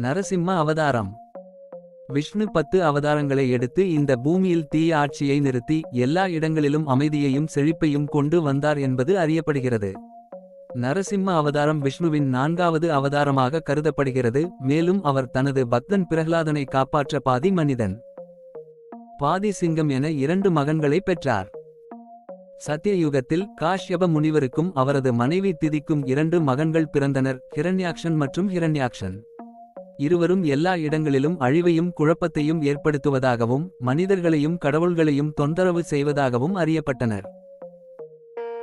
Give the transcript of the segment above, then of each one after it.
நரசிம்ம அவதாரம். விஷ்ணு பத்து அவதாரங்களை எடுத்து இந்த பூமியில் தீய ஆட்சியை நிறுத்தி எல்லா இடங்களிலும் அமைதியையும் செழிப்பையும் கொண்டு வந்தார் என்பது அறியப்படுகிறது. நரசிம்ம அவதாரம் விஷ்ணுவின் நான்காவது அவதாரமாக கருதப்படுகிறது மேலும் அவர் தனது பக்தன் பிரகலாதனை காப்பாற்ற பாதி மனிதன். பாதி சிங்கம் என இரண்டு மகன்களை பெற்றார். சத்தியயுகத்தில் காஷ்யப முனிவருக்கும் அவரது மனைவி திதிக்கும் இரண்டு மகன்கள் பிறந்தனர் ஹிரண்யாக்ஷன் மற்றும் ஹிரண்யாக்ஷன். இருவரும் எல்லா இடங்களிலும் அழிவையும் குழப்பத்தையும் ஏற்படுத்துவதாகவும் மனிதர்களையும் கடவுள்களையும் தொந்தரவு செய்வதாகவும் அறியப்பட்டனர்.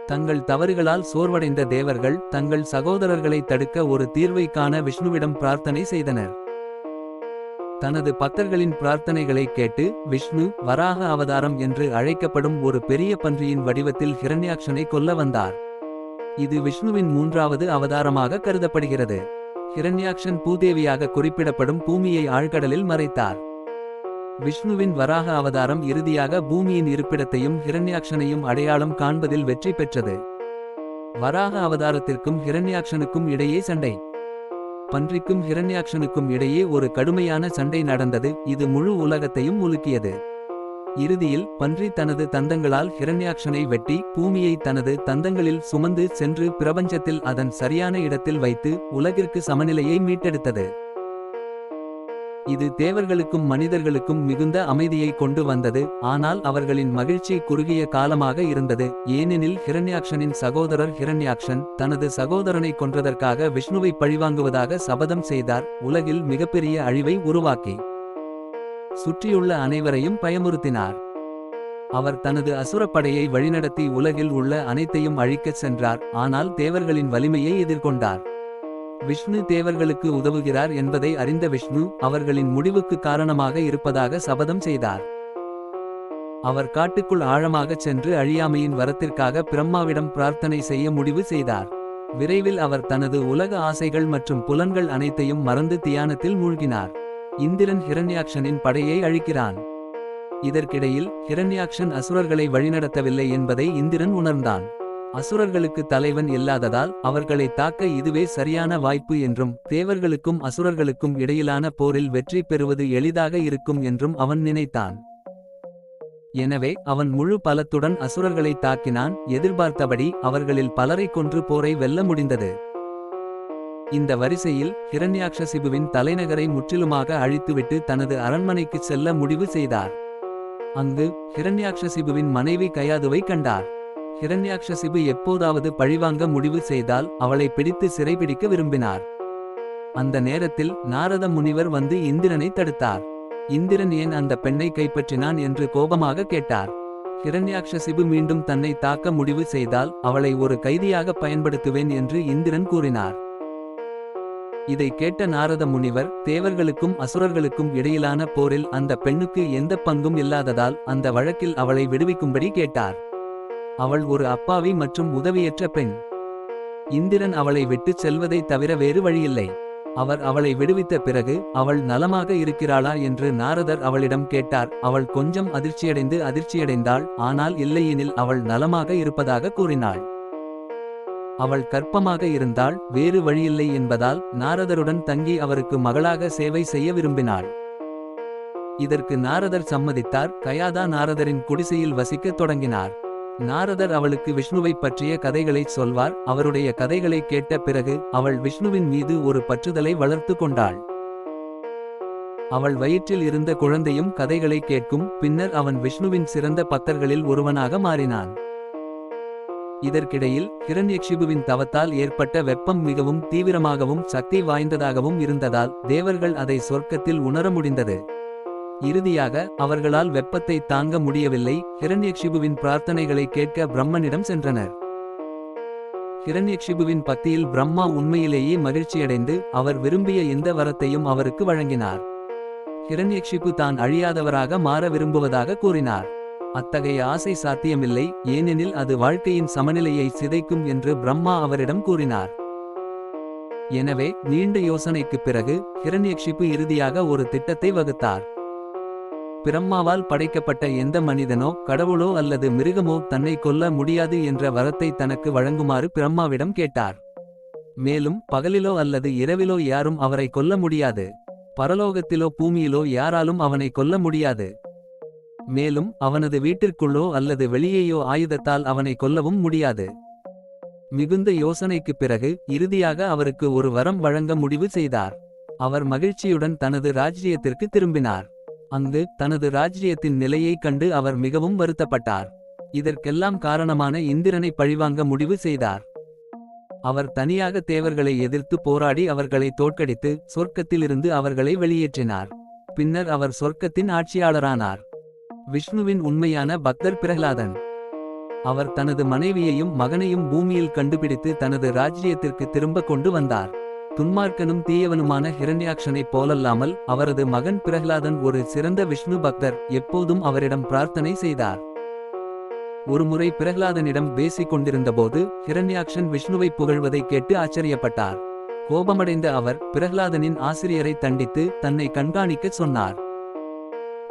தங்கள் தவறுகளால் சோர்வடைந்த தேவர்கள் தங்கள் சகோதரர்களை தடுக்க ஒரு தீர்வை காண விஷ்ணுவிடம் பிரார்த்தனை செய்தனர். தனது பக்தர்களின் பிரார்த்தனைகளை கேட்டு விஷ்ணு வராக அவதாரம் என்று அழைக்கப்படும் ஒரு பெரிய பன்றியின் வடிவத்தில் ஹிரண்யாக்ஷனை கொல்ல வந்தார். இது விஷ்ணுவின் மூன்றாவது அவதாரமாக கருதப்படுகிறது. ஹிரண்யாக்ஷன் பூதேவியாக குறிப்பிடப்படும் பூமியை ஆழ்கடலில் மறைத்தார். விஷ்ணுவின் வராக அவதாரம் இறுதியாக பூமியின் இருப்பிடத்தையும் ஹிரண்யாக்ஷனையும் அடையாளம் காண்பதில் வெற்றி பெற்றது. வராக அவதாரத்திற்கும் ஹிரண்யாக்ஷனுக்கும் இடையே சண்டை. பன்றிக்கும் ஹிரண்யாக்ஷனுக்கும் இடையே ஒரு கடுமையான சண்டை நடந்தது. இது முழு உலகத்தையும் உலுக்கியது. இறுதியில் பன்றி தனது தந்தங்களால் ஹிரண்யாக்ஷனை வெட்டி பூமியை தனது தந்தங்களில் சுமந்து சென்று பிரபஞ்சத்தில் அதன் சரியான இடத்தில் வைத்து உலகிற்கு சமநிலையை மீட்டெடுத்தது. இது தேவர்களுக்கும் மனிதர்களுக்கும் மிகுந்த அமைதியை கொண்டு வந்தது ஆனால் அவர்களின் மகிழ்ச்சி குறுகிய காலமாக இருந்தது ஏனெனில் ஹிரண்யாக்ஷனின் சகோதரர் ஹிரண்யாக்ஷன் தனது சகோதரனை கொன்றதற்காக விஷ்ணுவை பழிவாங்குவதாக சபதம் செய்தார் உலகில் மிகப்பெரிய அழிவை உருவாக்கி. சுற்றியுள்ள அனைவரையும் பயமுறுத்தினார். அவர் தனது அசுரப்படையை வழிநடத்தி உலகில் உள்ள அனைத்தையும் அழிக்கச் சென்றார் ஆனால் தேவர்களின் வலிமையை எதிர்கொண்டார். விஷ்ணு தேவர்களுக்கு உதவுகிறார் என்பதை அறிந்த விஷ்ணு அவர்களின் முடிவுக்கு காரணமாக இருப்பதாக சபதம் செய்தார். அவர் காட்டுக்குள் ஆழமாகச் சென்று அழியாமையின் வரத்திற்காக பிரம்மாவிடம் பிரார்த்தனை செய்ய முடிவு செய்தார். விரைவில் அவர் தனது உலக ஆசைகள் மற்றும் புலன்கள் அனைத்தையும் மறந்து தியானத்தில் மூழ்கினார். இந்திரன் ஹிரண்யாக்ஷனின் படையை அழிக்கிறான். இதற்கிடையில் ஹிரண்யாக்ஷன் அசுரர்களை வழிநடத்தவில்லை என்பதை இந்திரன் உணர்ந்தான். அசுரர்களுக்கு தலைவன் இல்லாததால் அவர்களை தாக்க இதுவே சரியான வாய்ப்பு என்றும் தேவர்களுக்கும் அசுரர்களுக்கும் இடையிலான போரில் வெற்றி பெறுவது எளிதாக இருக்கும் என்றும் அவன் நினைத்தான். எனவே அவன் முழு பலத்துடன் அசுரர்களை தாக்கினான். எதிர்பார்த்தபடி அவர்களில் பலரை கொன்று போரை வெல்ல முடிந்தது. இந்த வரிசையில் ஹிரண்யாக்ஷசிபுவின் தலைநகரை முற்றிலுமாக அழித்துவிட்டு தனது அரண்மனைக்குச் செல்ல முடிவு செய்தார். அங்கு ஹிரண்யாக்ஷசிபுவின் மனைவி கயாதுவை கண்டார். ஹிரண்யாக்ஷசிபு எப்போதாவது பழிவாங்க முடிவு செய்தால் அவளை பிடித்து சிறைபிடிக்க விரும்பினார். அந்த நேரத்தில் நாரத முனிவர் வந்து இந்திரனை தடுத்தார். இந்திரன் ஏன் அந்த பெண்ணை கைப்பற்றினான் என்று கோபமாக கேட்டார். ஹிரண்யாக்ஷசிபு மீண்டும் தன்னை தாக்க முடிவு செய்தால் அவளை ஒரு கைதியாக பயன்படுத்துவேன் என்று இந்திரன் கூறினார். இதை கேட்ட நாரத முனிவர் தேவர்களுக்கும் அசுரர்களுக்கும் இடையிலான போரில் அந்த பெண்ணுக்கு எந்த பங்கும் இல்லாததால் அந்த வழக்கில் அவளை விடுவிக்கும்படி கேட்டார். அவள் ஒரு அப்பாவி மற்றும் உதவியற்ற பெண். இந்திரன் அவளை விட்டுச் செல்வதைத் தவிர வேறு வழியில்லை. அவர் அவளை விடுவித்த பிறகு அவள் நலமாக இருக்கிறாளா? என்று நாரதர் அவளிடம் கேட்டார். அவள் கொஞ்சம் அதிர்ச்சியடைந்து அதிர்ச்சியடைந்தாள். ஆனால் இல்லையெனில் அவள் நலமாக இருப்பதாக கூறினாள். அவள் கற்பமாக இருந்தால் வேறு வழியில்லை என்பதால் நாரதருடன் தங்கி அவருக்கு மகளாக சேவை செய்ய விரும்பினாள். இதற்கு நாரதர் சம்மதித்தார். கயாதா நாரதரின் குடிசையில் வசிக்கத் தொடங்கினார். நாரதர் அவளுக்கு விஷ்ணுவைப் பற்றிய கதைகளை சொல்வார். அவருடைய கதைகளை கேட்ட பிறகு அவள் விஷ்ணுவின் மீது ஒரு பற்றுதலை வளர்த்து கொண்டாள். அவள் வயிற்றில் இருந்த குழந்தையும் கதைகளை கேட்கும். பின்னர் அவன் விஷ்ணுவின் சிறந்த பக்தர்களில் ஒருவனாக மாறினான். இதற்கிடையில் கிரண்யக்ஷிபுவின் தவத்தால் ஏற்பட்ட வெப்பம் மிகவும் தீவிரமாகவும் சக்தி வாய்ந்ததாகவும் இருந்ததால் தேவர்கள் அதை சொர்க்கத்தில் உணர முடிந்தது. இறுதியாக அவர்களால் வெப்பத்தை தாங்க முடியவில்லை ஹிரண்யக்ஷிபுவின் பிரார்த்தனைகளை கேட்க பிரம்மனிடம் சென்றனர். ஹிரண்யக்ஷிபுவின் பக்தியில் பிரம்மா உண்மையிலேயே மகிழ்ச்சியடைந்து அவர் விரும்பிய எந்த வரத்தையும் அவருக்கு வழங்கினார். ஹிரண்யக்ஷிபு தான் அழியாதவராக மாற விரும்புவதாக கூறினார். அத்தகைய ஆசை சாத்தியமில்லை ஏனெனில் அது வாழ்க்கையின் சமநிலையை சிதைக்கும் என்று பிரம்மா அவரிடம் கூறினார். எனவே நீண்ட யோசனைக்குப் பிறகு ஹிரண்யக்ஷிபு இறுதியாக ஒரு திட்டத்தை வகுத்தார். பிரம்மாவால் படைக்கப்பட்ட எந்த மனிதனோ கடவுளோ அல்லது மிருகமோ தன்னை கொல்ல முடியாது என்ற வரத்தை தனக்கு வழங்குமாறு பிரம்மாவிடம் கேட்டார். மேலும் பகலிலோ அல்லது இரவிலோ யாரும் அவரை கொல்ல முடியாது. பரலோகத்திலோ பூமியிலோ யாராலும் அவனை கொல்ல முடியாது. மேலும் அவனது வீட்டிற்குள்ளோ அல்லது வெளியேயோ ஆயுதத்தால் அவனை கொல்லவும் முடியாது. மிகுந்த யோசனைக்குப் பிறகு இறுதியாக அவருக்கு ஒரு வரம் வழங்க முடிவு செய்தார். அவர் மகிழ்ச்சியுடன் தனது ராஜ்ஜியத்திற்கு திரும்பினார். அங்கு தனது ராஜ்ஜியத்தின் நிலையைக் கண்டு அவர் மிகவும் வருத்தப்பட்டார். இதற்கெல்லாம் காரணமான இந்திரனை பழிவாங்க முடிவு செய்தார். அவர் தனியாக தேவர்களை எதிர்த்து போராடி அவர்களை தோற்கடித்து சொர்க்கத்திலிருந்து அவர்களை வெளியேற்றினார். பின்னர் அவர் சொர்க்கத்தின் ஆட்சியாளரானார். விஷ்ணுவின் உண்மையான பக்தர் பிரகலாதன். அவர் தனது மனைவியையும் மகனையும் பூமியில் கண்டுபிடித்து தனது ராஜ்ஜியத்திற்கு திரும்ப கொண்டு வந்தார். துன்மார்க்கனும் தீயவனுமான ஹிரண்யாக்ஷனைப் போலல்லாமல் அவரது மகன் பிரகலாதன் ஒரு சிறந்த விஷ்ணு பக்தர் எப்போதும் அவரிடம் பிரார்த்தனை செய்தார். ஒருமுறை பிரகலாதனிடம் பேசிக் கொண்டிருந்தபோது ஹிரண்யாக்ஷன் விஷ்ணுவை புகழ்வதைக் கேட்டு ஆச்சரியப்பட்டார். கோபமடைந்த அவர் பிரகலாதனின் ஆசிரியரை தண்டித்து தன்னை கண்காணிக்கச் சொன்னார்.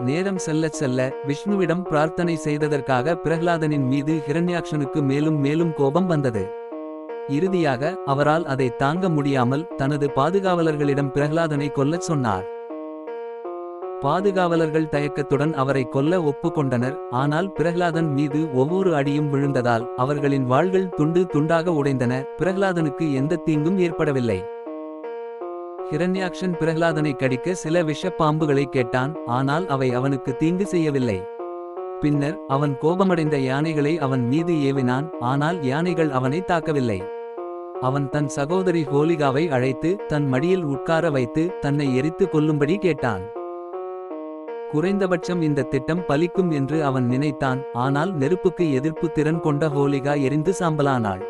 நேரம் செல்லச் செல்ல விஷ்ணுவிடம் பிரார்த்தனை செய்ததற்காக பிரகலாதனின் மீது ஹிரண்யாக்ஷனுக்கு மேலும் மேலும் கோபம் வந்தது. இறுதியாக அவரால் அதை தாங்க முடியாமல் தனது பாதுகாவலர்களிடம் பிரகலாதனை கொல்லச் சொன்னார். பாதுகாவலர்கள் தயக்கத்துடன் அவரை கொல்ல ஒப்புக்கொண்டனர் ஆனால் பிரகலாதன் மீது ஒவ்வொரு அடியும் விழுந்ததால் அவர்களின் வாள்கள் துண்டு துண்டாக உடைந்தன பிரகலாதனுக்கு எந்த தீங்கும் ஏற்படவில்லை. ஹிரண்யாக்ஷன் பிரகலாதனை கடிக்க சில விஷப் பாம்புகளை கேட்டான் ஆனால் அவை அவனுக்கு தீங்கு செய்யவில்லை. பின்னர் அவன் கோபமடைந்த யானைகளை அவன் மீது ஏவினான் ஆனால் யானைகள் அவனை தாக்கவில்லை. அவன் தன் சகோதரி ஹோலிகாவை அழைத்து தன் மடியில் உட்கார வைத்து தன்னை எரித்து கொல்லும்படி கேட்டான். குறைந்தபட்சம் இந்த திட்டம் பலிக்கும் என்று அவன் நினைத்தான் ஆனால் நெருப்புக்கு எதிர்ப்பு திறன் கொண்ட ஹோலிகா எரிந்து சாம்பலானாள்.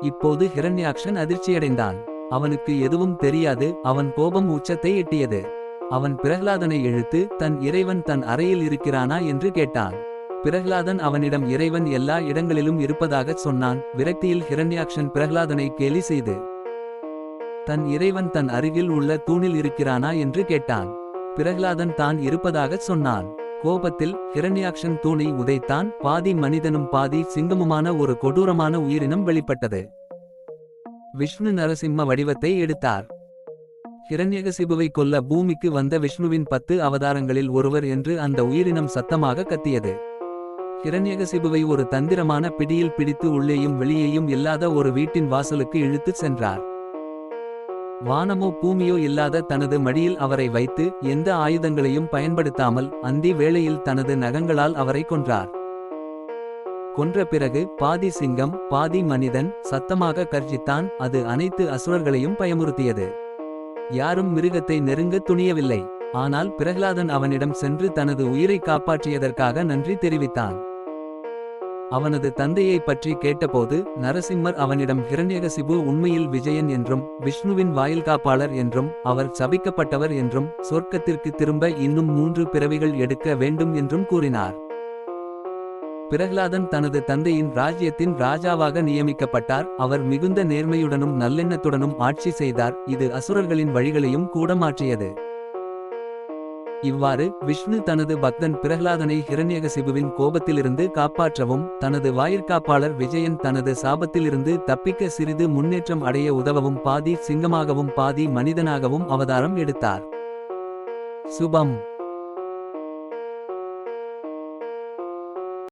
இப்போது ஹிரண்யாக்ஷன் அதிர்ச்சியடைந்தான். அவனுக்கு எதுவும் தெரியாது. அவன் கோபம் உச்சத்தை எட்டியது. அவன் பிரகலாதனை இழுத்து தன் இறைவன் தன் அறையில் இருக்கிறானா? என்று கேட்டான் பிரகலாதன் அவனிடம் இறைவன் எல்லா இடங்களிலும் இருப்பதாகச் சொன்னான். விரக்தியில் ஹிரண்யாக்ஷன் பிரகலாதனை கேலி செய்து தன் இறைவன் தன் அருகில் உள்ள தூணில் இருக்கிறானா? என்று கேட்டான். பிரகலாதன் தான் இருப்பதாகச் சொன்னான். கோபத்தில் ஹிரண்யாக்ஷன் தூணை உதைத்தான். பாதி மனிதனும் பாதி சிங்கமுமான ஒரு கொடூரமான உயிரினம் வெளிப்பட்டது. விஷ்ணு நரசிம்ம வடிவத்தை எடுத்தார். ஹிரண்யகசிபுவை கொல்ல பூமிக்கு வந்த விஷ்ணுவின் பத்து அவதாரங்களில் ஒருவர் என்று அந்த உயிரினம் சத்தமாக கத்தியது. ஹிரண்யகசிபுவை ஒரு தந்திரமான பிடியில் பிடித்து உள்ளேயும் வெளியேயும் இல்லாத ஒரு வீட்டின் வாசலுக்கு இழுத்துச் சென்றார். வானமோ பூமியோ இல்லாத தனது மடியில் அவரை வைத்து எந்த ஆயுதங்களையும் பயன்படுத்தாமல் அந்தி வேளையில் தனது நகங்களால் அவரை கொன்றார். கொன்ற பிறகு பாதி சிங்கம் பாதி மனிதன் சத்தமாக கர்ஜித்தான் அது அனைத்து அசுரர்களையும் பயமுறுத்தியது. யாரும் மிருகத்தை நெருங்க துணியவில்லை. ஆனால் பிரகலாதன் அவனிடம் சென்று தனது உயிரை காப்பாற்றியதற்காக நன்றி தெரிவித்தான். அவனது தந்தையைப் பற்றி கேட்டபோது நரசிம்மர் அவனிடம் ஹிரண்யகசிபு உண்மையில் விஜயன் என்றும் விஷ்ணுவின் வாயில் காப்பாளர் என்றும் அவர் சபிக்கப்பட்டவர் என்றும் சொர்க்கத்திற்கு திரும்ப இன்னும் மூன்று பிறவிகள் எடுக்க வேண்டும் என்றும் கூறினார். பிரகலாதன் தனது தந்தையின் ராஜ்யத்தின் ராஜாவாக நியமிக்கப்பட்டார். அவர் மிகுந்த நேர்மையுடனும் நல்லெண்ணத்துடனும் ஆட்சி செய்தார். இது அசுரர்களின் வழிகளையும் கூட மாற்றியது. இவ்வாறு விஷ்ணு தனது பக்தன் பிரகலாதனை ஹிரண்யகசிபுவின் கோபத்திலிருந்து காப்பாற்றவும் தனது வாயிற்காப்பாளர் விஜயன் தனது சாபத்திலிருந்து தப்பிக்க சிறிது முன்னேற்றம் அடைய உதவவும் பாதி சிங்கமாகவும் பாதி மனிதனாகவும் அவதாரம் எடுத்தார். சுபம்.